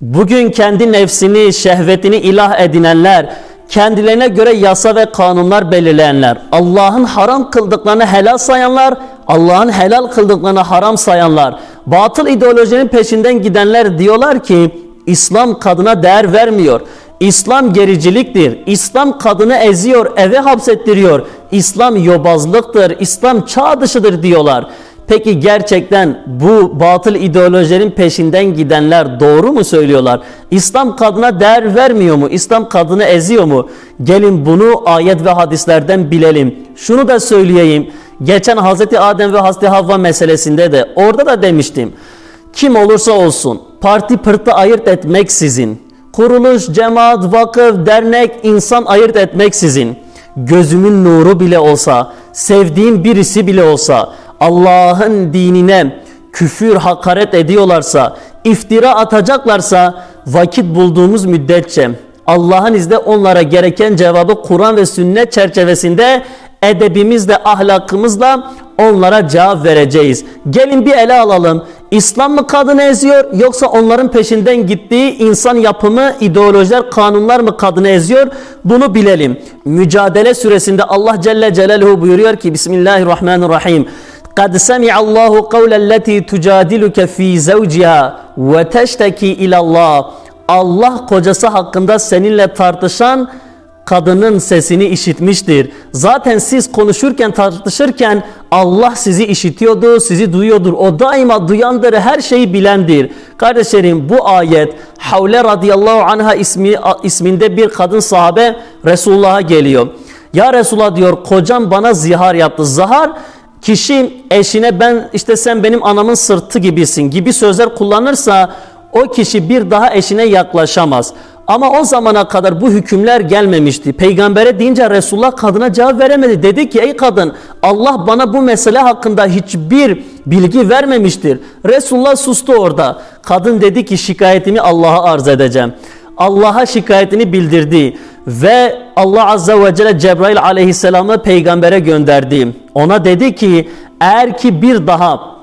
Bugün kendi nefsini, şehvetini ilah edinenler, kendilerine göre yasa ve kanunlar belirleyenler, Allah'ın haram kıldıklarını helal sayanlar, Allah'ın helal kıldıklarını haram sayanlar, batıl ideolojinin peşinden gidenler diyorlar ki İslam kadına değer vermiyor. İslam gericiliktir. İslam kadını eziyor, eve hapsettiriyor. İslam yobazlıktır. İslam çağ dışıdır diyorlar. Peki gerçekten bu batıl ideolojilerin peşinden gidenler doğru mu söylüyorlar? İslam kadına değer vermiyor mu? İslam kadını eziyor mu? Gelin bunu ayet ve hadislerden bilelim. Şunu da söyleyeyim. Geçen Hazreti Adem ve Hazreti Havva meselesinde de orada da demiştim. Kim olursa olsun parti pırtı ayırt etmeksizin, kuruluş, cemaat, vakıf, dernek, insan ayırt etmeksizin, gözümün nuru bile olsa, sevdiğim birisi bile olsa, Allah'ın dinine küfür, hakaret ediyorlarsa, iftira atacaklarsa vakit bulduğumuz müddetçe Allah'ın izniyle onlara gereken cevabı Kur'an ve sünnet çerçevesinde edebimizle, ahlakımızla onlara cevap vereceğiz. Gelin bir ele alalım. İslam mı kadını eziyor yoksa onların peşinden gittiği insan yapımı, ideolojiler, kanunlar mı kadını eziyor? Bunu bilelim. Mücadele süresinde Allah Celle Celaluhu buyuruyor ki Bismillahirrahmanirrahim. قد سمع الله قول التي تجادلك في زوجها وتشتكي إلى الله Allah kocası hakkında seninle tartışan kadının sesini işitmiştir. Zaten siz konuşurken tartışırken Allah sizi işitiyordu, sizi duyuyordur. O daima duyandır, her şeyi bilendir. Kardeşlerim bu ayet Havle radıyallahu anha ismi, isminde bir kadın sahabe Resulullah'a geliyor. Ya Resulullah diyor kocam bana zihar yaptı. Zahar kişi eşine ben işte sen benim anamın sırtı gibisin gibi sözler kullanırsa o kişi bir daha eşine yaklaşamaz. Ama o zamana kadar bu hükümler gelmemişti. Peygambere deyince Resulullah kadına cevap veremedi. Dedi ki ey kadın Allah bana bu mesele hakkında hiçbir bilgi vermemiştir. Resulullah sustu orada. Kadın dedi ki şikayetimi Allah'a arz edeceğim. Allah'a şikayetini bildirdi ve Allah Azze ve Celle Cebrail aleyhisselamı peygambere gönderdi. Ona dedi ki eğer ki bir daha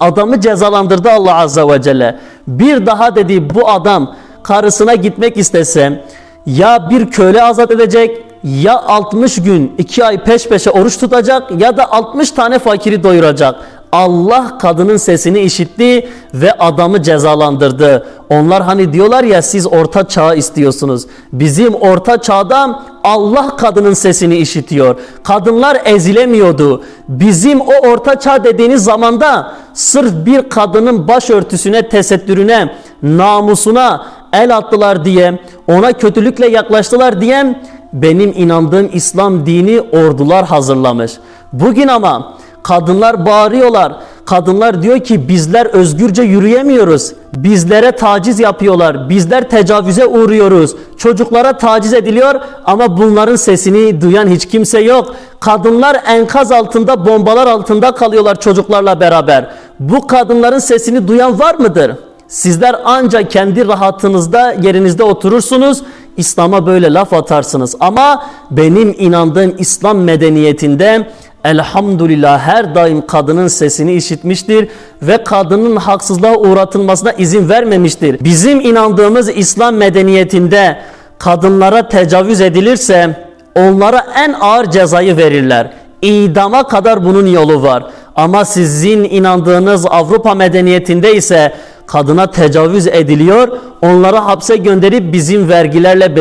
adamı cezalandırdı Allah Azze ve Celle. Bir daha dedi bu adam karısına gitmek istese ya bir köle azat edecek ya 60 gün 2 ay peş peşe oruç tutacak ya da 60 tane fakiri doyuracak. Allah kadının sesini işitti ve adamı cezalandırdı. Onlar hani diyorlar ya siz orta çağ istiyorsunuz. Bizim orta çağda Allah kadının sesini işitiyor. Kadınlar ezilemiyordu. Bizim o orta çağ dediğiniz zamanda sırf bir kadının başörtüsüne, tesettürüne, namusuna el attılar diye, ona kötülükle yaklaştılar diye benim inandığım İslam dini ordular hazırlamış. Bugün ama kadınlar bağırıyorlar. Kadınlar diyor ki bizler özgürce yürüyemiyoruz. Bizlere taciz yapıyorlar. Bizler tecavüze uğruyoruz. Çocuklara taciz ediliyor ama bunların sesini duyan hiç kimse yok. Kadınlar enkaz altında, bombalar altında kalıyorlar çocuklarla beraber. Bu kadınların sesini duyan var mıdır? Sizler ancak kendi rahatınızda yerinizde oturursunuz. İslam'a böyle laf atarsınız. Ama benim inandığım İslam medeniyetinde elhamdülillah her daim kadının sesini işitmiştir ve kadının haksızlığa uğratılmasına izin vermemiştir. Bizim inandığımız İslam medeniyetinde kadınlara tecavüz edilirse onlara en ağır cezayı verirler. İdama kadar bunun yolu var. Ama sizin inandığınız Avrupa medeniyetinde ise kadına tecavüz ediliyor. Onları hapse gönderip bizim vergilerle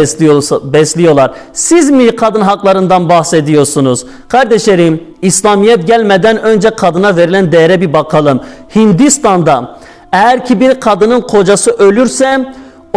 besliyorlar. Siz mi kadın haklarından bahsediyorsunuz? Kardeşlerim İslamiyet gelmeden önce kadına verilen değere bir bakalım. Hindistan'da eğer ki bir kadının kocası ölürse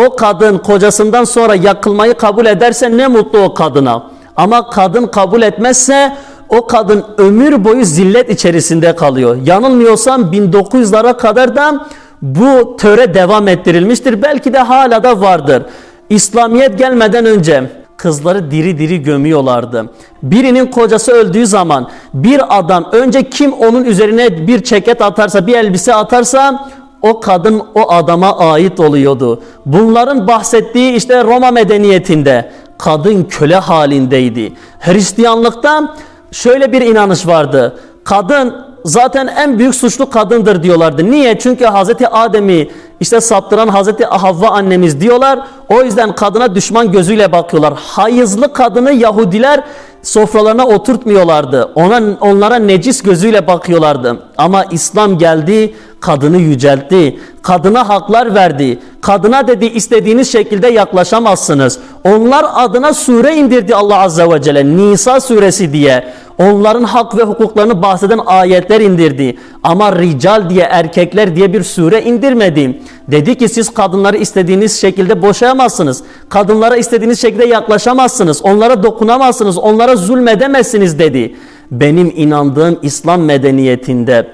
o kadın kocasından sonra yakılmayı kabul ederse ne mutlu o kadına. Ama kadın kabul etmezse o kadın ömür boyu zillet içerisinde kalıyor. Yanılmıyorsam 1900'lara kadar da bu töre devam ettirilmiştir. Belki de hala da vardır. İslamiyet gelmeden önce kızları diri diri gömüyorlardı. Birinin kocası öldüğü zaman bir adam önce kim onun üzerine bir ceket atarsa, bir elbise atarsa o kadın o adama ait oluyordu. Bunların bahsettiği işte Roma medeniyetinde kadın köle halindeydi. Hristiyanlıkta şöyle bir inanış vardı. Kadın zaten en büyük suçlu kadındır diyorlardı. Niye? Çünkü Hazreti Adem'i işte saptıran Hazreti Havva annemiz diyorlar. O yüzden kadına düşman gözüyle bakıyorlar. Hayızlı kadını Yahudiler sofralarına oturtmuyorlardı. Ona onlara necis gözüyle bakıyorlardı. Ama İslam geldi, kadını yüceltti. Kadına haklar verdi. Kadına dedi istediğiniz şekilde yaklaşamazsınız. Onlar adına sure indirdi Allah Azze ve Celle. Nisa suresi diye. Onların hak ve hukuklarını bahseden ayetler indirdi. Ama rical diye erkekler diye bir sure indirmedi. Dedi ki siz kadınları istediğiniz şekilde boşayamazsınız. Kadınlara istediğiniz şekilde yaklaşamazsınız. Onlara dokunamazsınız. Onlara zulmedemezsiniz dedi. Benim inandığım İslam medeniyetinde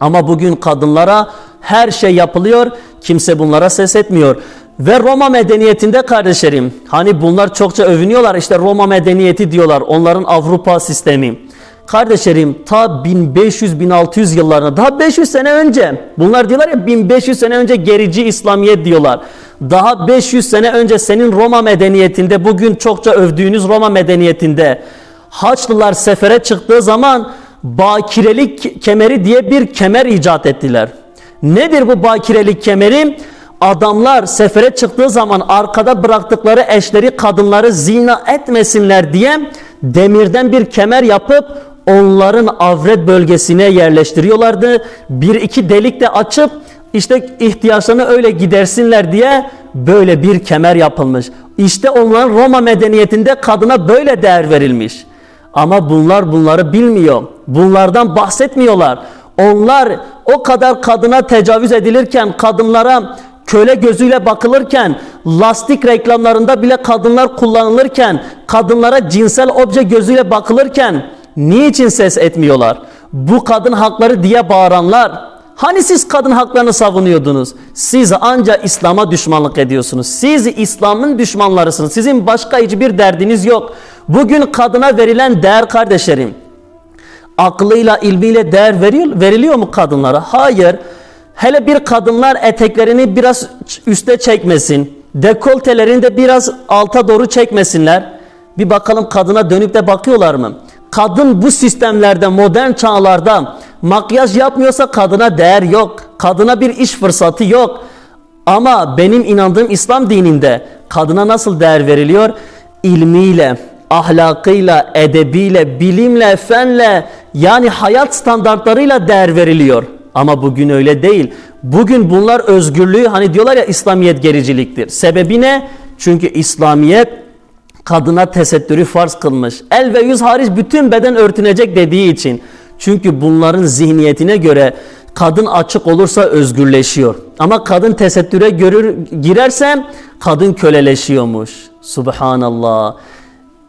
ama bugün kadınlara her şey yapılıyor. Kimse bunlara ses etmiyor. Ve Roma medeniyetinde kardeşlerim hani bunlar çokça övünüyorlar işte Roma medeniyeti diyorlar onların Avrupa sistemi. Kardeşlerim ta 1500-1600 yıllarında daha 500 sene önce bunlar diyorlar ya 1500 sene önce gerici İslamiyet diyorlar. Daha 500 sene önce senin Roma medeniyetinde bugün çokça övdüğünüz Roma medeniyetinde Haçlılar sefere çıktığı zaman bakirelik kemeri diye bir kemer icat ettiler. Nedir bu bakirelik kemeri? Adamlar sefere çıktığı zaman arkada bıraktıkları eşleri kadınları zina etmesinler diye demirden bir kemer yapıp onların avret bölgesine yerleştiriyorlardı. Bir iki delik de açıp işte ihtiyaçlarını öyle gidersinler diye böyle bir kemer yapılmış. İşte onların Roma medeniyetinde kadına böyle değer verilmiş. Ama bunlar bunları bilmiyor. Bunlardan bahsetmiyorlar. Onlar o kadar kadına tecavüz edilirken, kadınlara köle gözüyle bakılırken, lastik reklamlarında bile kadınlar kullanılırken, kadınlara cinsel obje gözüyle bakılırken niçin ses etmiyorlar? Bu kadın hakları diye bağıranlar, hani siz kadın haklarını savunuyordunuz? Siz ancak İslam'a düşmanlık ediyorsunuz. Siz İslam'ın düşmanlarısınız. Sizin başka hiçbir derdiniz yok. Bugün kadına verilen değer kardeşlerim, aklıyla, ilmiyle değer veriyor, veriliyor mu kadınlara? Hayır. Hele bir kadınlar eteklerini biraz üste çekmesin. Dekoltelerini de biraz alta doğru çekmesinler. Bir bakalım kadına dönüp de bakıyorlar mı? Kadın bu sistemlerde, modern çağlarda makyaj yapmıyorsa kadına değer yok. Kadına bir iş fırsatı yok. Ama benim inandığım İslam dininde kadına nasıl değer veriliyor? İlmiyle, ahlakıyla, edebiyle, bilimle, fenle yani hayat standartlarıyla değer veriliyor. Ama bugün öyle değil. Bugün bunlar özgürlüğü hani diyorlar ya İslamiyet gericiliktir. Sebebi ne? Çünkü İslamiyet kadına tesettürü farz kılmış. El ve yüz hariç bütün beden örtünecek dediği için. Çünkü bunların zihniyetine göre kadın açık olursa özgürleşiyor. Ama kadın tesettüre görür, girerse kadın köleleşiyormuş. Subhanallah.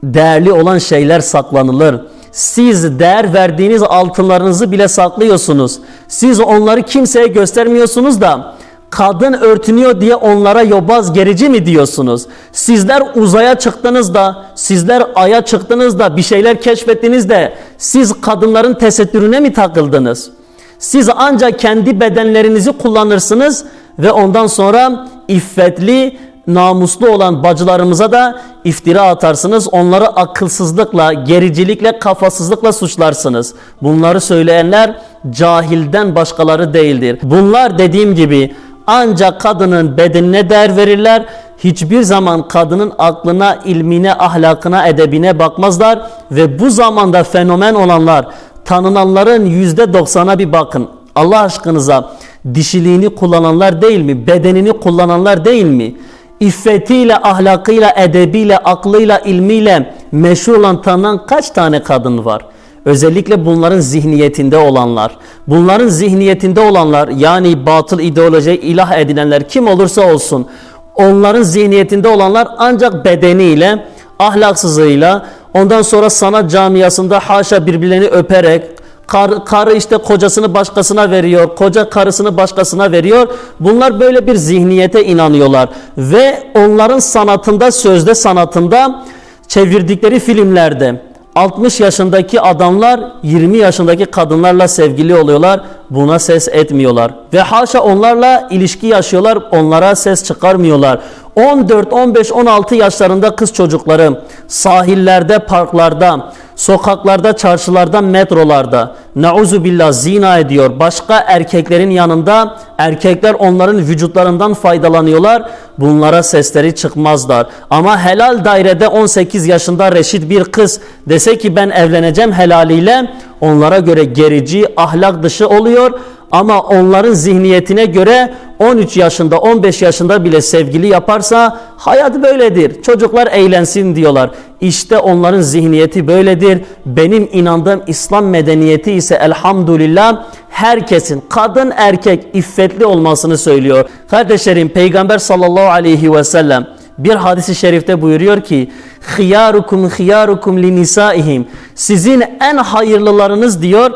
Değerli olan şeyler saklanılır. Siz değer verdiğiniz altınlarınızı bile saklıyorsunuz. Siz onları kimseye göstermiyorsunuz da kadın örtünüyor diye onlara yobaz gerici mi diyorsunuz? Sizler uzaya çıktınız da, sizler aya çıktınız da, bir şeyler keşfettiniz de siz kadınların tesettürüne mi takıldınız? Siz ancak kendi bedenlerinizi kullanırsınız ve ondan sonra iffetli, namuslu olan bacılarımıza da iftira atarsınız. Onları akılsızlıkla, gericilikle, kafasızlıkla suçlarsınız. Bunları söyleyenler cahilden başkaları değildir. Bunlar dediğim gibi ancak kadının bedenine değer verirler. Hiçbir zaman kadının aklına, ilmine, ahlakına, edebine bakmazlar ve bu zamanda fenomen olanlar, tanınanların yüzde doksana bir bakın. Allah aşkınıza dişiliğini kullananlar değil mi? Bedenini kullananlar değil mi? İffetiyle, ahlakıyla, edebiyle, aklıyla, ilmiyle meşhur olan tanınan kaç tane kadın var? Özellikle bunların zihniyetinde olanlar, bunların zihniyetinde olanlar yani batıl ideolojiye ilah edinenler kim olursa olsun onların zihniyetinde olanlar ancak bedeniyle, ahlaksızlığıyla, ondan sonra sanat camiasında haşa birbirlerini öperek, Kar, karı işte kocasını başkasına veriyor, koca karısını başkasına veriyor. Bunlar böyle bir zihniyete inanıyorlar ve onların sanatında, sözde sanatında çevirdikleri filmlerde 60 yaşındaki adamlar 20 yaşındaki kadınlarla sevgili oluyorlar. Buna ses etmiyorlar. Ve haşa onlarla ilişki yaşıyorlar. Onlara ses çıkarmıyorlar. 14, 15, 16 yaşlarında kız çocukları sahillerde, parklarda sokaklarda, çarşılarda, metrolarda nauzu billah zina ediyor. Başka erkeklerin yanında erkekler onların vücutlarından faydalanıyorlar. Bunlara sesleri çıkmazlar. Ama helal dairede 18 yaşında reşit bir kız dese ki ben evleneceğim helaliyle onlara göre gerici, ahlak dışı oluyor. Ama onların zihniyetine göre 13 yaşında 15 yaşında bile sevgili yaparsa hayat böyledir. Çocuklar eğlensin diyorlar. İşte onların zihniyeti böyledir. Benim inandığım İslam medeniyeti ise elhamdülillah herkesin kadın erkek iffetli olmasını söylüyor. Kardeşlerim Peygamber sallallahu aleyhi ve sellem bir hadisi şerifte buyuruyor ki Hiyarukum hiyarukum li nisaihim Sizin en hayırlılarınız diyor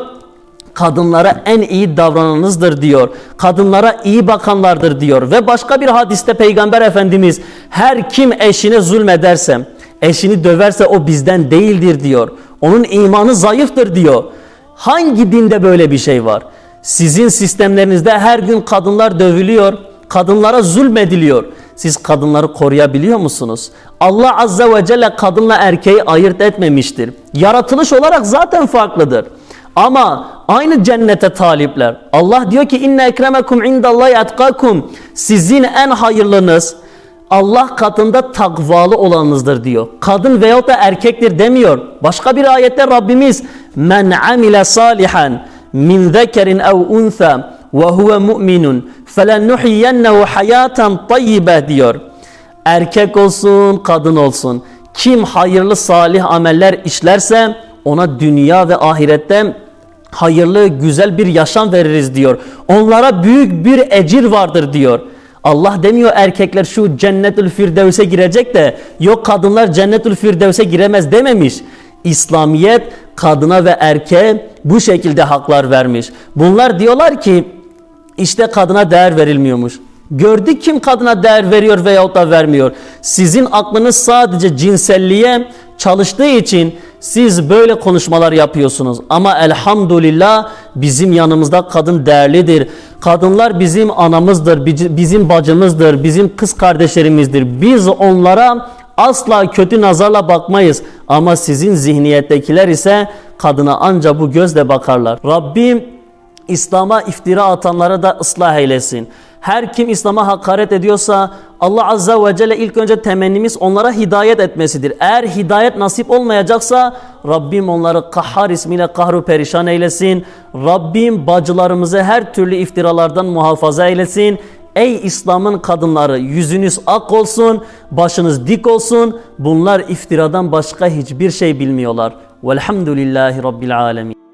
kadınlara en iyi davrananızdır diyor. Kadınlara iyi bakanlardır diyor. Ve başka bir hadiste Peygamber Efendimiz her kim eşine zulmederse, eşini döverse o bizden değildir diyor. Onun imanı zayıftır diyor. Hangi dinde böyle bir şey var? Sizin sistemlerinizde her gün kadınlar dövülüyor, kadınlara zulmediliyor. Siz kadınları koruyabiliyor musunuz? Allah Azze ve Celle kadınla erkeği ayırt etmemiştir. Yaratılış olarak zaten farklıdır. Ama aynı cennete talipler. Allah diyor ki inne ekremekum indallahi etkakum. Sizin en hayırlınız Allah katında takvalı olanınızdır diyor. Kadın veyahut da erkektir demiyor. Başka bir ayette Rabbimiz men amile salihan min zekerin ev untha ve huve mu'minun felennuhyiyennehu hayaten tayyibe diyor. Erkek olsun, kadın olsun. Kim hayırlı salih ameller işlerse ona dünya ve ahirette hayırlı güzel bir yaşam veririz diyor. Onlara büyük bir ecir vardır diyor. Allah demiyor erkekler şu cennetül firdevse girecek de yok kadınlar cennetül firdevse giremez dememiş. İslamiyet kadına ve erkeğe bu şekilde haklar vermiş. Bunlar diyorlar ki işte kadına değer verilmiyormuş. Gördük kim kadına değer veriyor veyahut da vermiyor. Sizin aklınız sadece cinselliğe çalıştığı için siz böyle konuşmalar yapıyorsunuz. Ama elhamdülillah bizim yanımızda kadın değerlidir. Kadınlar bizim anamızdır, bizim bacımızdır, bizim kız kardeşlerimizdir. Biz onlara asla kötü nazarla bakmayız. Ama sizin zihniyettekiler ise kadına anca bu gözle bakarlar. Rabbim İslam'a iftira atanları da ıslah eylesin. Her kim İslam'a hakaret ediyorsa Allah Azza ve Celle ilk önce temennimiz onlara hidayet etmesidir. Eğer hidayet nasip olmayacaksa Rabbim onları kahhar ismiyle kahru perişan eylesin. Rabbim bacılarımızı her türlü iftiralardan muhafaza eylesin. Ey İslam'ın kadınları yüzünüz ak olsun, başınız dik olsun. Bunlar iftiradan başka hiçbir şey bilmiyorlar. Velhamdülillahi Rabbil Alemin.